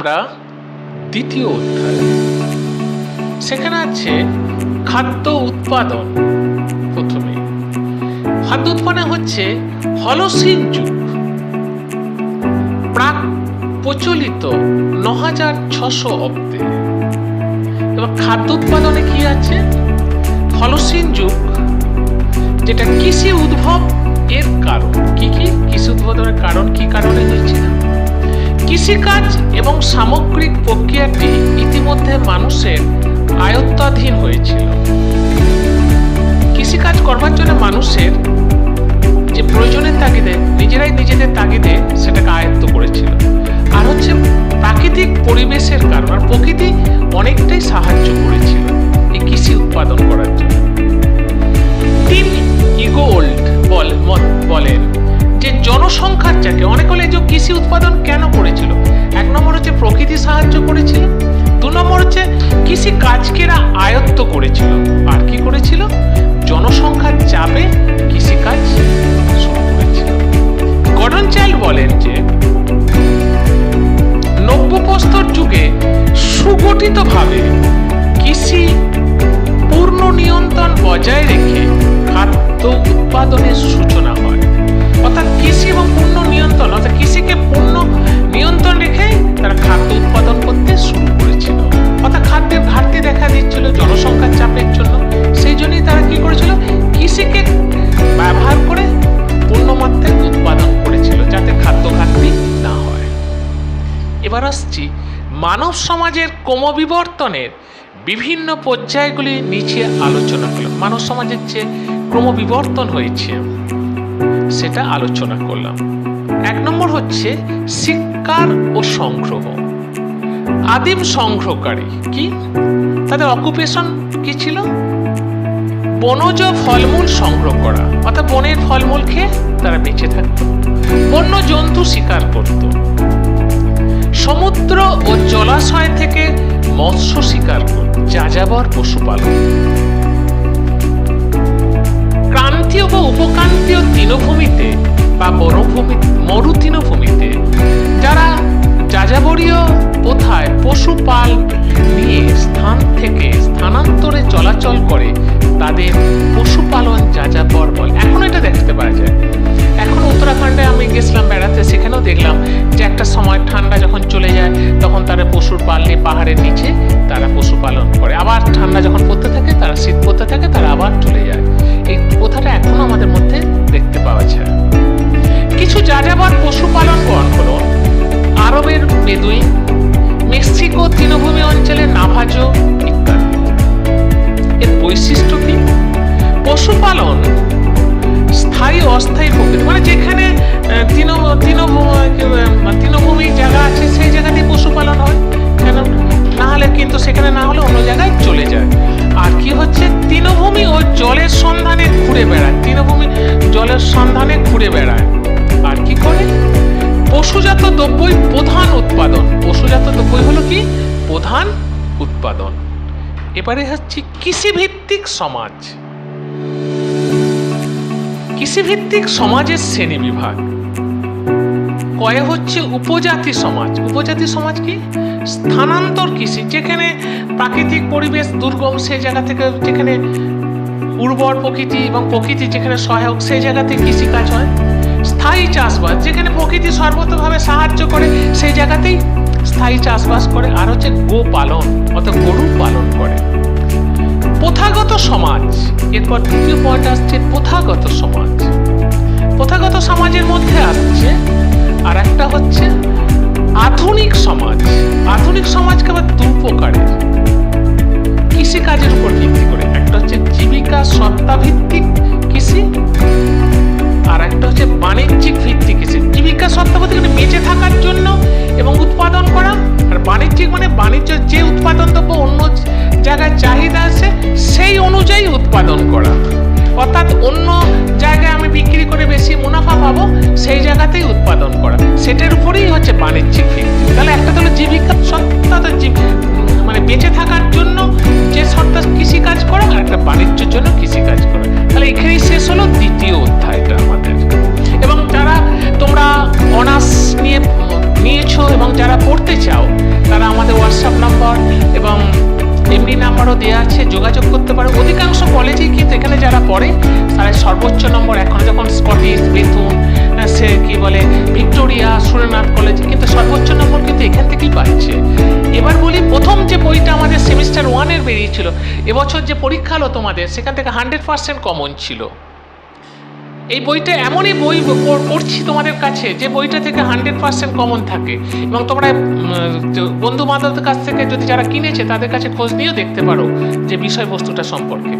আমরা দ্বিতীয় অধ্যায়। সেখানে আছে খাদ্য উৎপাদন প্রথমে। খাদ্য উৎপাদন হচ্ছে হলসিন যুগ। প্রাক প্রচলিত ন হাজার ছশো অব্দে। এবার খাদ্য উৎপাদনে কি আছে? হলসিন যুগ, যেটা কৃষি উদ্ভব এর কারণ। কি কি কৃষি উদ্বোধনের কারণ? কি কারণে হয়েছিল কৃষিকাজ এবং সামগ্রিক প্রক্রিয়াটি ইতিমধ্যে মানুষের আয়ত্তাধীন হয়েছিল। কৃষিকাজ করবার জন্য মানুষের যে প্রয়োজনের তাগিদে, নিজেরাই নিজেদের তাগিদে জনসংখ্যার অনেক হলে যে কৃষি উৎপাদন কেন করেছিল? এক নম্বর হচ্ছে প্রকৃতি সাহায্য করেছিল। দু নম্বর হচ্ছে কৃষি কাজকে এরা আয়ত্ত করেছিল। আর কি করেছিল? জনসংখ্যার চাপে কৃষিকাজ গডন চাইল্ড বলেন যে, নব্যপ্রস্তর যুগে সুগঠিতভাবে কৃষি পূর্ণ নিয়ন্ত্রণ বজায় রেখে খাদ্য উৎপাদনের সূচনা হয়। অর্থাৎ কৃষি এবং নিয়ন্ত্রণ অর্থাৎ কৃষিকে পূর্ণ নিয়ন্ত্রণ রেখে তারা খাদ্য উৎপাদন করতে শুরু করেছিল। অর্থাৎ খাদ্যের ঘাটতি দেখা দিচ্ছিল, জনসংখ্যার চাপের জন্য। সেই জন্যই তারা কি করেছিল? কৃষিকে ব্যবহার করে পূর্ণমাত্রায় উৎপাদন করেছিল, যাতে খাদ্য ঘাটতি না হয়। এবার আসছি মানব সমাজের ক্রমবিবর্তনের বিভিন্ন পর্যায়গুলি নিচে আলোচনা করলাম। মানব সমাজের যে ক্রমবিবর্তন হয়েছে, সেটা আলোচনা করলাম। এক নম্বর হচ্ছে শিকার ও সংগ্রহ। আদিম সংগ্রহকারী কি? তাদের অকুপেশন কি ছিল? বনজ ফলমূল সংগ্রহ করা। অর্থাৎ বনের ফলমূল খেয়ে তারা বেঁচে থাকতো। বন্য জন্তু শিকার করতো। সমুদ্র ও জলাশয় থেকে মৎস্য শিকার করত। যাযাবর পশুপালন ক্রান্তীয় বা উপক্রান্তীয় তৃণভূমিতে বা বনভূমি মরুতৃণভূমিতে, যারা যাযাবরীয় প্রথায় পশুপাল নিয়ে স্থান থেকে স্থানান্তরে চলাচল করে, তাদের পশুপালন যাযাবর বেদুইন মেক্সিকো তৃণভূমি অঞ্চলের নাভাজো ইত্যাদি এর বৈশিষ্ট্য কি? পশুপালন, স্থায়ী অস্থায়ী প্রকৃতি মানে যেখানে তৃণ, তৃণভূ- তৃণভূমি জায়গা আছে, সেই জায়গাতেই পশুপালন হয়, কেন? না হলে কিন্তু সেখানে না হলে অন্য জায়গায় চলে যায়। আর কি হচ্ছে? তৃণভূমি ও জলের সন্ধানে ঘুরে বেড়ায়, তৃণভূমি জলের সন্ধানে ঘুরে বেড়ায়। আর কি করে? পশুজাত দ্রব্যই প্রধান উৎপাদন। পশুজাত দ্রব্যই হলো কি? প্রধান উৎপাদন। এবারে হচ্ছে কৃষিভিত্তিক সমাজ। কৃষিভিত্তিক সমাজের শ্রেণি বিভাগ। কয়ে হচ্ছে উপজাতি সমাজ। উপজাতি সমাজ কি? স্থানান্তর কৃষি, যেখানে প্রাকৃতিক পরিবেশ দুর্গম সেই জায়গা থেকে, যেখানে উর্বর প্রকৃতি এবং প্রকৃতি যেখানে সহায়ক সেই জায়গাতে কৃষিকাজ হয়। স্থায়ী চাষবাস, যেখানে প্রকৃতি সর্বতভাবে সাহায্য করে, সেই জায়গাতেই স্থায়ী চাষবাস করে, আর হচ্ছে গো পালন, অর্থাৎ গরু পালন করে। প্রথাগত সমাজ, এরপর দ্বিতীয় পয়েন্ট আসছে প্রথাগত সমাজ। প্রথাগত সমাজের মধ্যে আসছে আর একটা হচ্ছে আধুনিক সমাজ। আধুনিক সমাজকে আবার দু প্রকারের। কৃষিকাজের উপর ভিত্তি করে। একটা হচ্ছে জীবিকা সত্তা ভিত্তিক কৃষি সেই অনুযায়ী উৎপাদন করা। অর্থাৎ অন্য জায়গায় আমি বিক্রি করে বেশি মুনাফা পাবো, সেই জায়গাতেই উৎপাদন করা। সেটার উপরেই হচ্ছে বাণিজ্যিক ভিত্তি তাহলে সর্বোচ্চ নম্বর এখন যখন স্কটিশ বেথুন সে কি বলে, ভিক্টোরিয়া সুরেনাথ কলেজ কিন্তু সর্বোচ্চ নম্বর কিন্তু এখান থেকেই পাচ্ছে এবার বলি, প্রথম যে বইটা আমাদের সেমিস্টার ওয়ানের বেরিয়েছিল, এবছর যে পরীক্ষা হলো তোমাদের, সেখান থেকে হান্ড্রেড পার্সেন্ট কমন ছিল। এই বইটা এমনই বই পড়ছি তোমাদের কাছে, যে বইটা থেকে হান্ড্রেড পার্সেন্ট কমন থাকে। এবং তোমরা বন্ধু বান্ধবদের কাছ থেকে যদি যারা কিনেছে, তাদের কাছে খোঁজ নিয়েও দেখতে পারো যে বিষয়বস্তুটা সম্পর্কে।